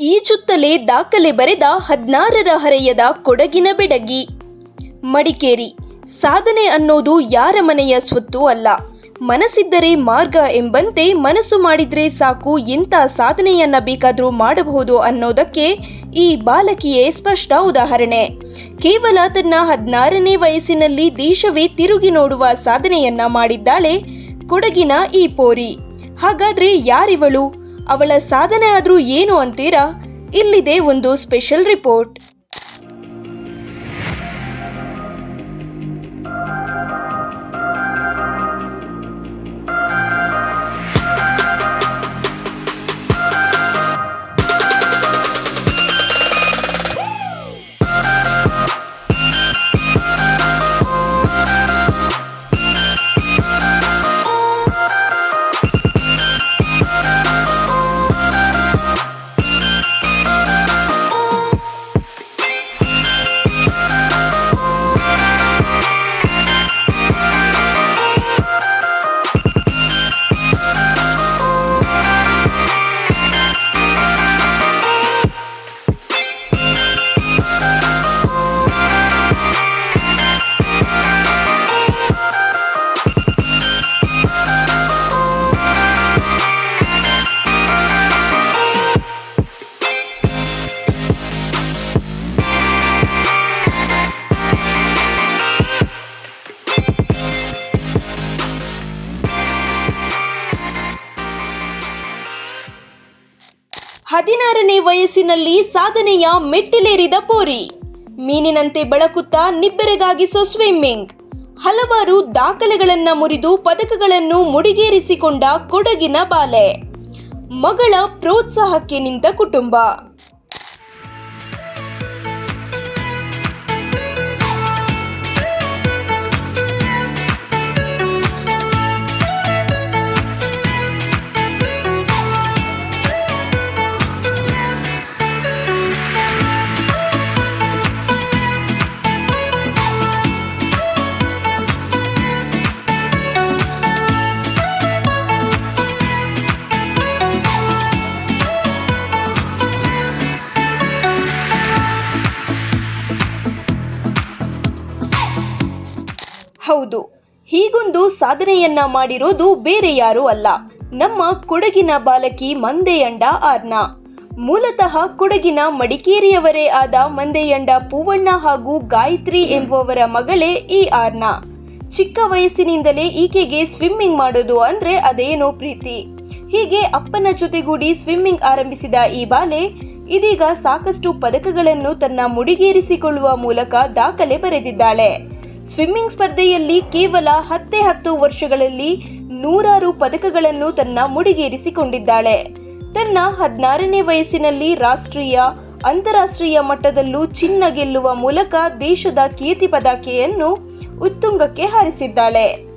ಈಜುತ್ತಲೇ ದಾಖಲೆ ಬರೆದ ಹದಿನಾರರ ಹರೆಯದ ಕೊಡಗಿನ ಬೆಡಗಿ. ಮಡಿಕೇರಿ, ಸಾಧನೆ ಅನ್ನೋದು ಯಾರ ಮನೆಯ ಸ್ವತ್ತು ಅಲ್ಲ. ಮನಸ್ಸಿದ್ದರೆ ಮಾರ್ಗ ಎಂಬಂತೆ ಮನಸ್ಸು ಮಾಡಿದ್ರೆ ಸಾಕು, ಎಂಥ ಸಾಧನೆಯನ್ನ ಬೇಕಾದರೂ ಮಾಡಬಹುದು ಅನ್ನೋದಕ್ಕೆ ಈ ಬಾಲಕಿಯೇ ಸ್ಪಷ್ಟ ಉದಾಹರಣೆ. ಕೇವಲ ತನ್ನ ಹದಿನಾರನೇ ವಯಸ್ಸಿನಲ್ಲಿ ದೇಶವೇ ತಿರುಗಿ ನೋಡುವ ಸಾಧನೆಯನ್ನ ಮಾಡಿದ್ದಾಳೆ ಕೊಡಗಿನ ಈ ಪೋರಿ. ಹಾಗಾದ್ರೆ ಯಾರಿವಳು? ಅವಳ ಸಾಧನೆ ಆದ್ರೂ ಏನು ಅಂತೀರಾ? ಇಲ್ಲಿದೆ ಒಂದು ಸ್ಪೆಷಲ್ ರಿಪೋರ್ಟ್. ಹದಿನಾರನೇ ವಯಸ್ಸಿನಲ್ಲಿ ಸಾಧನೆಯ ಮೆಟ್ಟಿಲೇರಿದ ಪೋರಿ. ಮೀನಿನಂತೆ ಬಳಕುತ್ತಾ ನಿಬ್ಬೆರಗಾಗಿಸೋ ಸ್ವಿಮ್ಮಿಂಗ್. ಹಲವಾರು ದಾಖಲೆಗಳನ್ನ ಮುರಿದು ಪದಕಗಳನ್ನು ಮುಡಿಗೇರಿಸಿಕೊಂಡ ಕೊಡಗಿನ ಬಾಲೆ. ಮಗಳ ಪ್ರೋತ್ಸಾಹಕ್ಕೆ ನಿಂತ ಕುಟುಂಬ. ಹೌದು, ಹೀಗೊಂದು ಸಾಧನೆಯನ್ನ ಮಾಡಿರೋದು ಬೇರೆ ಯಾರೂ ಅಲ್ಲ. ನಮ್ಮ ಕೊಡಗಿನ ಬಾಲಕಿ ಮಂದೆಯಂಡ ಆರ್ನ. ಮೂಲತಃ ಕೊಡಗಿನ ಮಡಿಕೇರಿಯವರೇ ಆದ ಮಂದೆಯಂಡ ಪೂವಣ್ಣ ಹಾಗೂ ಗಾಯತ್ರಿ ಎಂಬುವವರ ಮಗಳೇ ಈ ಆರ್ನ. ಚಿಕ್ಕ ವಯಸ್ಸಿನಿಂದಲೇ ಈಕೆಗೆ ಸ್ವಿಮ್ಮಿಂಗ್ ಮಾಡೋದು ಅಂದ್ರೆ ಅದೇನೋ ಪ್ರೀತಿ. ಹೀಗೆ ಅಪ್ಪನ ಜೊತೆಗೂಡಿ ಸ್ವಿಮ್ಮಿಂಗ್ ಆರಂಭಿಸಿದ ಈ ಬಾಲೆ, ಇದೀಗ ಸಾಕಷ್ಟು ಪದಕಗಳನ್ನು ತನ್ನ ಮುಡಿಗೇರಿಸಿಕೊಳ್ಳುವ ಮೂಲಕ ದಾಖಲೆ ಬರೆದಿದ್ದಾಳೆ. ಸ್ವಿಮ್ಮಿಂಗ್ ಸ್ಪರ್ಧೆಯಲ್ಲಿ ಕೇವಲ ಹತ್ತೇ ಹತ್ತು ವರ್ಷಗಳಲ್ಲಿ ನೂರಾರು ಪದಕಗಳನ್ನು ತನ್ನ ಮುಡಿಗೇರಿಸಿಕೊಂಡಿದ್ದಾಳೆ. ತನ್ನ ಹದಿನಾರನೇ ವಯಸ್ಸಿನಲ್ಲಿ ರಾಷ್ಟ್ರೀಯ, ಅಂತಾರಾಷ್ಟ್ರೀಯ ಮಟ್ಟದಲ್ಲೂ ಚಿನ್ನ ಗೆಲ್ಲುವ ಮೂಲಕ ದೇಶದ ಕೀರ್ತಿ ಪತಾಕೆಯನ್ನು ಉತ್ತುಂಗಕ್ಕೆ ಹಾರಿಸಿದ್ದಾಳೆ.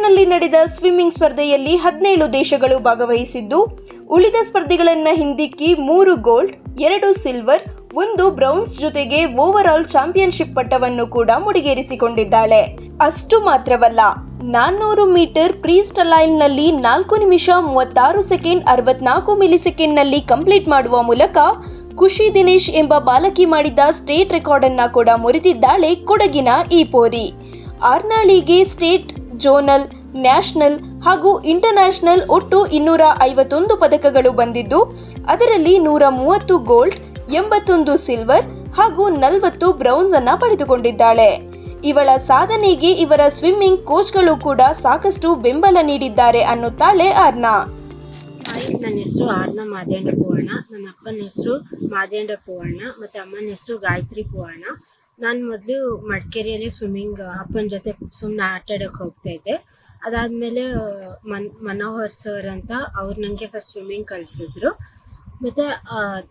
ಥೈಲ್ಯಾಂಡ್ನಲ್ಲಿ ನಡೆದ ಸ್ವಿಮ್ಮಿಂಗ್ ಸ್ಪರ್ಧೆಯಲ್ಲಿ ಹದಿನೇಳು ದೇಶಗಳು ಭಾಗವಹಿಸಿದ್ದು, ಉಳಿದ ಸ್ಪರ್ಧೆಗಳನ್ನು ಹಿಂದಿಕ್ಕಿ ಮೂರು ಗೋಲ್ಡ್, ಎರಡು ಸಿಲ್ವರ್, ಒಂದು ಬ್ರೌನ್ಸ್ ಜೊತೆಗೆ ಓವರ್ ಆಲ್ ಚಾಂಪಿಯನ್ಶಿಪ್ ಪಟ್ಟವನ್ನು ಕೂಡ ಮುಡಿಗೇರಿಸಿಕೊಂಡಿದ್ದಾಳೆ. ಅಷ್ಟು ಮಾತ್ರವಲ್ಲ, ನಾನ್ನೂರು ಮೀಟರ್ ಪ್ರೀ ಸ್ಟಲೈನ್ನಲ್ಲಿ ನಾಲ್ಕು ನಿಮಿಷ ಮೂವತ್ತಾರು ಸೆಕೆಂಡ್ ಅರವತ್ನಾಲ್ಕು ಮಿಲಿ ಸೆಕೆಂಡ್ನಲ್ಲಿ ಕಂಪ್ಲೀಟ್ ಮಾಡುವ ಮೂಲಕ ಖುಷಿ ದಿನೇಶ್ ಎಂಬ ಬಾಲಕಿ ಮಾಡಿದ್ದ ಸ್ಟೇಟ್ ರೆಕಾರ್ಡ್ ಅನ್ನ ಕೂಡ ಮುರಿದಿದ್ದಾಳೆ ಕೊಡಗಿನ ಈ ಪೋರಿ. ಆರ್ನಾಳಿಗೆ ಸ್ಟೇಟ್ ಜೋನಲ್, ನ್ಯಾಷನಲ್ ಹಾಗೂ ಇಂಟರ್ನ್ಯಾಷನಲ್ ಒಟ್ಟು ಇನ್ನೂರ ಐವತ್ತೊಂದು ಪದಕಗಳು ಬಂದಿದ್ದು, ಅದರಲ್ಲಿ ನೂರ ಮೂವತ್ತು ಗೋಲ್ಡ್, ಎಂಬತ್ತೊಂದು ಸಿಲ್ವರ್ ಹಾಗೂ ನಲವತ್ತು ಬ್ರೌನ್ಸ್ ಅನ್ನ ಪಡೆದುಕೊಂಡಿದ್ದಾಳೆ. ಇವಳ ಸಾಧನೆಗೆ ಇವರ ಸ್ವಿಮ್ಮಿಂಗ್ ಕೋಚ್ಗಳು ಕೂಡ ಸಾಕಷ್ಟು ಬೆಂಬಲ ನೀಡಿದ್ದಾರೆ ಅನ್ನುತ್ತಾಳೆ ಅರ್ನಾ ನನ್ನ ಹೆಸರು ಆರ್ನ ಮಾದೇಂಡ ಪೂವಣ್ಣ. ನನ್ನ ಅಪ್ಪನ ಹೆಸರು ಮಾದೇಂಡ ಪೂವಣ್ಣ. ಮತ್ತು ಅಮ್ಮನ ಹೆಸರು ಗಾಯತ್ರಿ ಪೂವಣ್ಣ. ನಾನು ಮೊದಲು ಮಡಿಕೇರಿಯಲ್ಲಿ ಸ್ವಿಮ್ಮಿಂಗ್ ಅಪ್ಪನ ಜೊತೆ ಸುಮ್ಮನೆ ಆಟ ಆಡೋಕ್ಕೆ ಹೋಗ್ತಾ ಇದ್ದೆ. ಅದಾದಮೇಲೆ ಮನ್, ಮನೋಹರ್ ಸರ್ ಅಂತ ಅವ್ರು ನನಗೆ ಫಸ್ಟ್ ಸ್ವಿಮ್ಮಿಂಗ್ ಕಲಿಸಿದ್ರು. ಮತ್ತು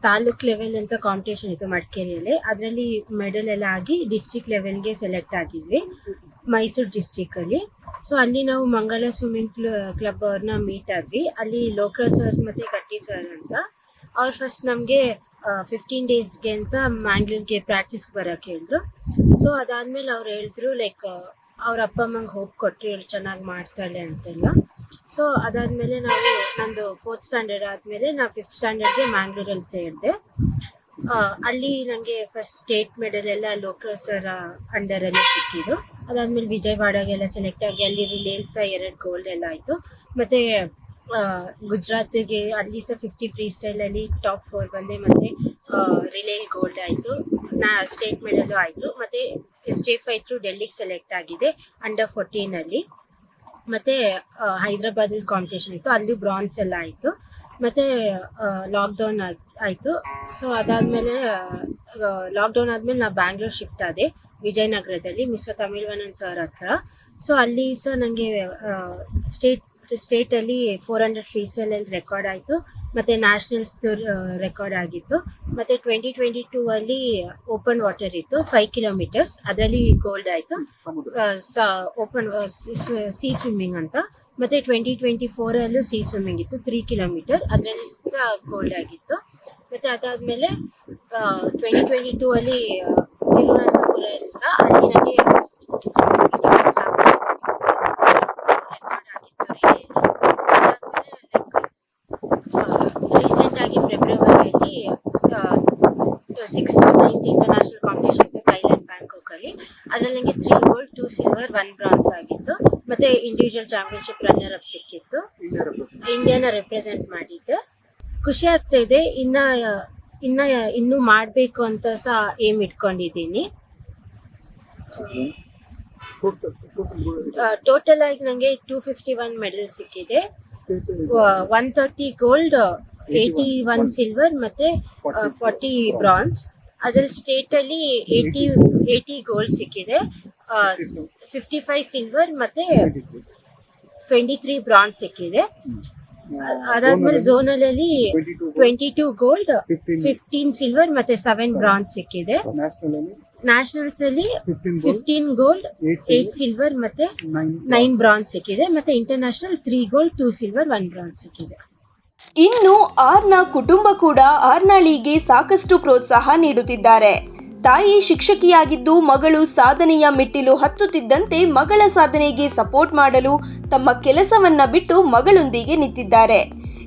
ತಾಲೂಕ್ ಲೆವೆಲ್ ಅಂತ ಕಾಂಪಿಟೇಷನ್ ಇತ್ತು ಮಡಿಕೇರಿಯಲ್ಲಿ. ಅದರಲ್ಲಿ ಮೆಡಲ್ ಎಲ್ಲ ಆಗಿ ಡಿಸ್ಟಿಕ್ ಲೆವೆಲ್ಗೆ ಸೆಲೆಕ್ಟ್ ಆಗಿದ್ವಿ, ಮೈಸೂರು ಡಿಸ್ಟಿಕಲ್ಲಿ ಸೊ ಅಲ್ಲಿ ನಾವು ಮಂಗಳ ಸ್ವಿಮ್ಮಿಂಗ್ ಕ್ಲಬ್ ಅವ್ರನ್ನ ಮೀಟ್ ಆದ್ವಿ. ಅಲ್ಲಿ ಲೋಕ್ರ ಸರ್ ಮತ್ತು ಗಟ್ಟಿ ಸರ್ ಅಂತ. ಅವ್ರು ಫಸ್ಟ್ ನಮಗೆ ಫಿಫ್ಟೀನ್ ಡೇಸ್ಗೆ ಅಂತ ಮ್ಯಾಂಗ್ಳೂರ್ಗೆ ಪ್ರಾಕ್ಟೀಸ್ಗೆ ಬರೋಕ್ಕೆ ಹೇಳಿದ್ರು. ಸೊ ಅದಾದಮೇಲೆ ಅವ್ರು ಹೇಳಿದ್ರು ಲೈಕ್ ಅವ್ರ ಅಪ್ಪ ಅಮ್ಮಂಗೆ ಹೋಪ್ ಕೊಟ್ಟರು ಇವಳು ಚೆನ್ನಾಗಿ ಮಾಡ್ತಾಳೆ ಅಂತೆಲ್ಲ. ಸೊ ಅದಾದಮೇಲೆ ನಾವು ನಂದು ಫೋರ್ತ್ ಸ್ಟ್ಯಾಂಡರ್ಡ್ ಆದಮೇಲೆ ನಾನು ಫಿಫ್ತ್ ಸ್ಟ್ಯಾಂಡರ್ಡ್ಗೆ ಮ್ಯಾಂಗ್ಳೂರಲ್ಲಿ ಸೇರಿದೆ. ಅಲ್ಲಿ ನನಗೆ ಫಸ್ಟ್ ಸ್ಟೇಟ್ ಮೆಡಲ್ ಎಲ್ಲ ಸರ್ ಅಂಡರಲ್ಲಿ ಸಿಕ್ಕಿದ್ದು. ಅದಾದಮೇಲೆ ವಿಜಯವಾಡಗೆಲ್ಲ ಸೆಲೆಕ್ಟ್ ಆಗಿ ಅಲ್ಲಿ ರಿಲೇಲ್ಸ ಎರಡು ಗೋಲ್ಡ್ ಎಲ್ಲ ಆಯಿತು. ಮತ್ತು ಗುಜರಾತಿಗೆ ಅಲ್ಲಿ ಸಹ ಫಿಫ್ಟಿ ಫ್ರೀ ಸ್ಟೈಲಲ್ಲಿ ಟಾಪ್ ಫೋರ್ ಬಂದೆ, ಮತ್ತು ರಿಲೇಲ್ ಗೋಲ್ಡ್ ಆಯಿತು. ನಾ ಸ್ಟೇಟ್ ಮೆಡಲು ಆಯಿತು. ಮತ್ತು ಸ್ಟೇಫ್ ಆಯಿತು ಡೆಲ್ಲಿಗೆ ಸೆಲೆಕ್ಟ್ ಆಗಿದೆ ಅಂಡರ್ ಫೋರ್ಟೀನಲ್ಲಿ ಮತ್ತು ಹೈದ್ರಾಬಾದಲ್ಲಿ ಕಾಂಪಿಟೇಷನ್ ಇತ್ತು. ಅಲ್ಲಿ ಬ್ರಾನ್ಸ್ ಎಲ್ಲ ಆಯಿತು. ಮತ್ತು ಲಾಕ್ಡೌನ್ ಆಯಿತು. ಸೊ ಅದಾದಮೇಲೆ ಲಾಕ್ಡೌನ್ ಆದಮೇಲೆ ನಾ ಬ್ಯಾಂಗ್ಳೂರ್ ಶಿಫ್ಟ್ ಆದೆ, ವಿಜಯನಗರದಲ್ಲಿ ಮಿಸ್ಟರ್ ತಮಿಳ್ವನನ್ ಸರ್ ಹತ್ರ. ಸೊ ಅಲ್ಲಿ ಸಹ ನನಗೆ ಸ್ಟೇಟ್ ಸ್ಟೇಟಲ್ಲಿ ಫೋರ್ ಹಂಡ್ರೆಡ್ ಫ್ರೀ ಸ್ಟೈಲಲ್ಲಿ ರೆಕಾರ್ಡ್ ಆಯಿತು. ಮತ್ತು ನ್ಯಾಷನಲ್ಸ್ ರೆಕಾರ್ಡ್ ಆಗಿತ್ತು. ಮತ್ತು ಟ್ವೆಂಟಿ ಟ್ವೆಂಟಿ ಟೂ ಅಲ್ಲಿ ಓಪನ್ ವಾಟರ್ ಇತ್ತು, ಫೈವ್ ಕಿಲೋಮೀಟರ್ಸ್. ಅದರಲ್ಲಿ ಗೋಲ್ಡ್ ಆಯಿತು. ಓಪನ್ ಸಿ ಸ್ವಿಮ್ಮಿಂಗ್ ಅಂತ. ಮತ್ತು ಟ್ವೆಂಟಿ ಟ್ವೆಂಟಿ ಫೋರಲ್ಲೂ ಸಿ ಸ್ವಿಮ್ಮಿಂಗ್ ಇತ್ತು, ತ್ರೀ ಕಿಲೋಮೀಟರ್. ಅದರಲ್ಲಿ ಸಹ ಗೋಲ್ಡ್ ಆಗಿತ್ತು. ಮತ್ತು ಅದಾದಮೇಲೆ ಟ್ವೆಂಟಿ ಟ್ವೆಂಟಿ ಟೂ ಅಲ್ಲಿ ತಿರುವನಂತಪುರ ಅಂತ ಅಲ್ಲಿ ನನಗೆ ಸಿಕ್ಸ್ ನೈನ್ತ್ ಇಂಟರ್ನ್ಯಾಷನಲ್ ಕಾಂಪಿಟೇಷನ್ ಇತ್ತು ಥೈಲ್ಯಾಂಡ್ ಬ್ಯಾಂಕಾಕಲ್ಲಿ ಅದರಲ್ಲಿ ನನಗೆ three gold two silver one bronze ಆಗಿತ್ತು. ಮತ್ತು ಇಂಡಿವಿಜುವಲ್ ಚಾಂಪಿಯನ್ಶಿಪ್ ರನ್ನರ್ ಅಪ್ ಸಿಕ್ಕಿತ್ತು. ಇಂಡಿಯಾನ ರೆಪ್ರೆಸೆಂಟ್ ಮಾಡಿದ್ದೆ. ಖುಷಿ ಆಗ್ತಾ ಇದೆ. ಇನ್ನು ಇನ್ನು, ಇನ್ನೂ ಮಾಡಬೇಕು ಅಂತ ಸಹ ಏಮ್ ಇಟ್ಕೊಂಡಿದ್ದೀನಿ. ಟೋಟಲ್ ಆಗಿ ನನಗೆ ಟೂ ಫಿಫ್ಟಿ ಒನ್ ಮೆಡಲ್ ಸಿಕ್ಕಿದೆ one thirty gold eighty one silver ಮತ್ತೆ ಫಾರ್ಟಿ ಬ್ರಾನ್ಸ್ ಅದ್ರಲ್ಲಿ ಸ್ಟೇಟ್ ಅಲ್ಲಿ ಏಯ್ಟಿ ಏಯ್ಟಿ ಗೋಲ್ಡ್ ಸಿಕ್ಕಿದೆ. ಫಿಫ್ಟಿ ಫೈವ್ ಸಿಲ್ವರ್ ಮತ್ತೆ ಟ್ವೆಂಟಿ ತ್ರೀ ಬ್ರಾನ್ಸ್ ಸಿಕ್ಕಿದೆ ಅದಾದ್ಮೇಲೆ ಝೋನಲಲ್ಲಿ twenty two gold fifteen silver ಮತ್ತೆ ಸೆವೆನ್ ಬ್ರಾನ್ಸ್ ಸಿಕ್ಕಿದೆ. ನ್ಯಾಷನಲ್ ನ್ಯಾಷನಲ್ಸ್ ಅಲ್ಲಿ 15 gold, fifteen gold eight silver ಮತ್ತೆ ನೈನ್ ಬ್ರಾನ್ಸ್ ಸಿಕ್ಕಿದೆ. ಮತ್ತೆ international three gold two silver one bronze ಸಿಕ್ಕಿದೆ. ಇನ್ನು ಆರ್ನ ಕುಟುಂಬ ಕೂಡ ಆರ್ನಾಳಿಗೆ ಸಾಕಷ್ಟು ಪ್ರೋತ್ಸಾಹ ನೀಡುತ್ತಿದ್ದಾರೆ. ತಾಯಿ ಶಿಕ್ಷಕಿಯಾಗಿದ್ದು ಮಗಳು ಸಾಧನೆಯ ಮೆಟ್ಟಿಲು ಹತ್ತುತ್ತಿದ್ದಂತೆ ಮಗಳ ಸಾಧನೆಗೆ ಸಪೋರ್ಟ್ ಮಾಡಲು ತಮ್ಮ ಕೆಲಸವನ್ನ ಬಿಟ್ಟು ಮಗಳೊಂದಿಗೆ ನಿಂತಿದ್ದಾರೆ.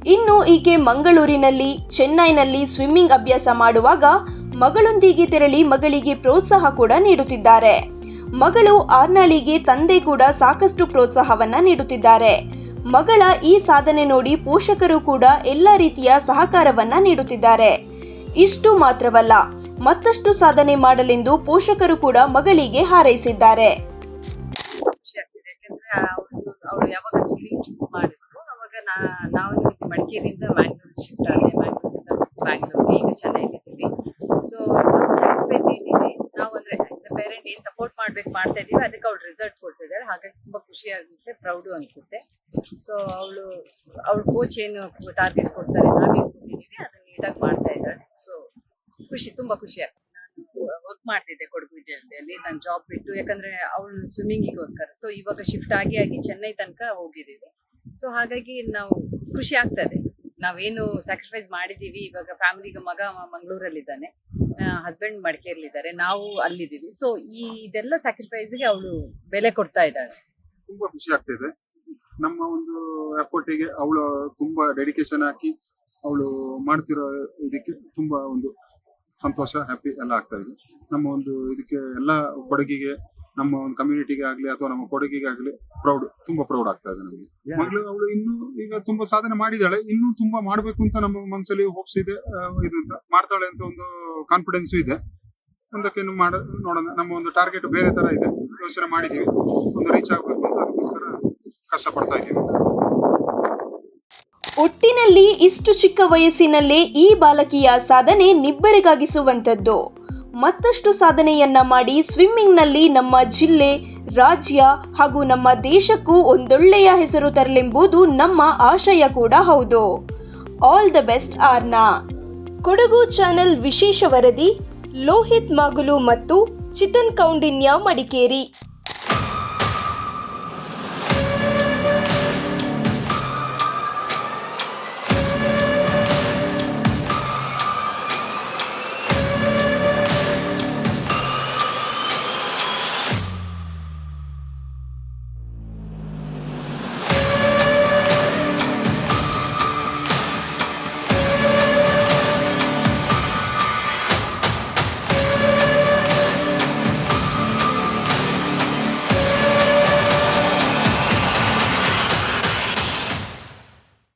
ಇನ್ನು ಈಕೆ ಮಂಗಳೂರಿನಲ್ಲಿ, ಚೆನ್ನೈನಲ್ಲಿ ಸ್ವಿಮ್ಮಿಂಗ್ ಅಭ್ಯಾಸ ಮಾಡುವಾಗ ಮಗಳೊಂದಿಗೆ ತೆರಳಿ ಮಗಳಿಗೆ ಪ್ರೋತ್ಸಾಹ ಕೂಡ ನೀಡುತ್ತಿದ್ದಾರೆ. ಮಗಳು ಆರ್ನಾಳಿಗೆ ತಂದೆ ಕೂಡ ಸಾಕಷ್ಟು ಪ್ರೋತ್ಸಾಹವನ್ನ ನೀಡುತ್ತಿದ್ದಾರೆ. ಮಗಳ ಈ ಸಾಧನೆ ನೋಡಿ ಪೋಷಕರು ಕೂಡ ಎಲ್ಲ ರೀತಿಯ ಸಹಕಾರವನ್ನ ನೀಡುತ್ತಿದ್ದಾರೆ. ಇಷ್ಟು ಮಾತ್ರವಲ್ಲ, ಮತ್ತಷ್ಟು ಸಾಧನೆ ಮಾಡಲೆಂದು ಪೋಷಕರು ಕೂಡ ಮಗಳಿಗೆ ಹಾರೈಸಿದ್ದಾರೆ. ಅವ್ರು ಯಾವಾಗ ಸ್ವಿಮ್ಮಿಂಗ್ ಚೂಸ್ ಮಾಡಿದ್ರು, ಅವಾಗ ನಾವು ಮಡಿಕೇರಿಯಿಂದ ಮ್ಯಾಂಗ್ಳೂರ್ ಶಿಫ್ಟ್ ಆದೆ. ಮ್ಯಾಂಗ್ಳೂರಿಂದ ಬ್ಯಾಂಗ್ಳೂರ್ಗೆ ಈಗ ಚೆನ್ನೈಲಿದ್ದೀವಿ ಸೊ ನಮ್ಮ ಸ್ಯಾಕ್ರಿಫೈಸ್ ಪೇರೆಂಟ್ ಏನು ಸಪೋರ್ಟ್ ಮಾಡ್ಬೇಕು, ಮಾಡ್ತಾ ಇದೀವಿ ಅದಕ್ಕೆ ಅವ್ಳು ರಿಸಲ್ಟ್ ಕೊಡ್ತಿದ್ದಾರೆ ಹಾಗಾಗಿ ತುಂಬಾ ಖುಷಿ ಆಗುತ್ತೆ ಪ್ರೌಡು ಅನಿಸುತ್ತೆ. ಸೊ ಅವಳು, ಅವಳ ಕೋಚ್ ಏನು ಟಾರ್ಗೆಟ್ ಕೊಡ್ತಾರೆ ನಾವೇನು ಕೊಟ್ಟಿದ್ದೀವಿ ಅದನ್ನ ನೀಟಾಗಿ ಮಾಡ್ತಾ ಇದ್ದಾಳೆ. ಸೊ ಖುಷಿ, ತುಂಬಾ ಖುಷಿ ವರ್ಕ್ ಮಾಡ್ತಿದ್ದೆ ಕೊಡಗು ವಿದ್ಯಾಲಯದಲ್ಲಿ, ನಾನು ಜಾಬ್ ಬಿಟ್ಟು, ಯಾಕಂದ್ರೆ ಅವಳು ಸ್ವಿಮ್ಮಿಂಗಿಗೋಸ್ಕರ ಸೊ ಇವಾಗ ಶಿಫ್ಟ್ ಆಗಿ ಆಗಿ ಚೆನ್ನೈ ತನಕ ಹೋಗಿದ್ದೀವಿ. ಸೊ ಹಾಗಾಗಿ ನಾವು ಖುಷಿ ಆಗ್ತದೆ. ನಾವೇನು ಸ್ಯಾಕ್ರಿಫೈಸ್ ಮಾಡಿದ್ದೀವಿ, ಇವಾಗ ಫ್ಯಾಮಿಲಿಗೆ ಮಗ ಮಂಗಳೂರಲ್ಲಿದ್ದಾನೆ. ಹಸ್ಬೆಂಡ್ ಮಡಿಕೇರಿಲಿದ್ದಾರೆ ನಾವು ಅಲ್ಲಿದ್ದೀವಿ. ಸೊ ಈ ಇದೆಲ್ಲ ಸ್ಯಾಕ್ರಿಫೈಸ್ಗೆ ಅವಳು ಬೆಲೆ ಕೊಡ್ತಾ ಇದ್ದಾಳೆ. ತುಂಬಾ ಖುಷಿ ಆಗ್ತಿದೆ ನಮ್ಮ ಒಂದು ಎಫರ್ಟಿಗೆ ಅವಳು ತುಂಬಾ ಡೆಡಿಕೇಶನ್ ಹಾಕಿ ಅವಳು ಮಾಡ್ತಿರೋ ಇದಕ್ಕೆ ತುಂಬಾ ಒಂದು ಸಂತೋಷ ಹ್ಯಾಪಿ ಎಲ್ಲ ಆಗ್ತಾ ಇದೆ. ನಮ್ಮ ಒಂದು ಇದಕ್ಕೆ ಎಲ್ಲ ಕೊಡಗಿಗೆ ನಮ್ಮ ಒಂದು ಕಮ್ಯುನಿಟಿಗೆ ಆಗ್ಲಿ ಅಥವಾ ನಮ್ಮ ಕೊಡಗಿಗೆ ಆಗ್ಲಿ ಪ್ರೌಡ್ ತುಂಬಾ ಪ್ರೌಡ್ ಆಗ್ತಾ ಇದೆ ನಮಗೆ. ಮಗಳು ಅವಳು ಇನ್ನು ಈಗ ತುಂಬಾ ಸಾಧನೆ ಮಾಡಿದಾಳೆ ಇನ್ನು ತುಂಬಾ ಮಾಡ್ಬೇಕು ಅಂತ ನಮ್ಮ ಮನಸ್ಸಲ್ಲಿ ಹೋಪ್ಸ್ ಇದೆ ಇದು ಅಂತ ಮಾಡ್ತಾಳೆ ಅಂತ ಒಂದು ಕಾನ್ಫಿಡೆನ್ಸ್ ಇದೆ. ಮುಂದಕ್ಕೆ ಇನ್ನು ಮಾಡ ನೋಡೋಣ. ನಮ್ಮ ಒಂದು ಟಾರ್ಗೆಟ್ ಬೇರೆ ತರ ಇದೆ. ಯೋಚನೆ ಮಾಡಿದೀವಿ ಒಂದು ರೀಚ್ ಆಗಬೇಕು ಅಂತ ಅದಕ್ಕೋಸ್ಕರ ಕಷ್ಟಪಡ್ತಾ ಇದ್ದೀವಿ. ಒಟ್ಟಿನಲ್ಲಿ ಇಷ್ಟು ಚಿಕ್ಕ ವಯಸ್ಸಿನಲ್ಲೇ ಈ ಬಾಲಕಿಯ ಸಾಧನೆ ನಿಬ್ಬೆರಗಾಗಿಸುವಂಥದ್ದು. ಮತ್ತಷ್ಟು ಸಾಧನೆಯನ್ನ ಮಾಡಿ ಸ್ವಿಮ್ಮಿಂಗ್ನಲ್ಲಿ ನಮ್ಮ ಜಿಲ್ಲೆ, ರಾಜ್ಯ ಹಾಗೂ ನಮ್ಮ ದೇಶಕ್ಕೂ ಒಂದೊಳ್ಳೆಯ ಹೆಸರು ತರಲೆಂಬುದು ನಮ್ಮ ಆಶಯ ಕೂಡ ಹೌದು. All the best Arna Kodagu channel ವಿಶೇಷ ವರದಿ, ಲೋಹಿತ್ ಮಾಗುಲು ಮತ್ತು ಚಿತನ್ ಕೌಂಡಿನ್ಯ ಮಡಿಕೇರಿ.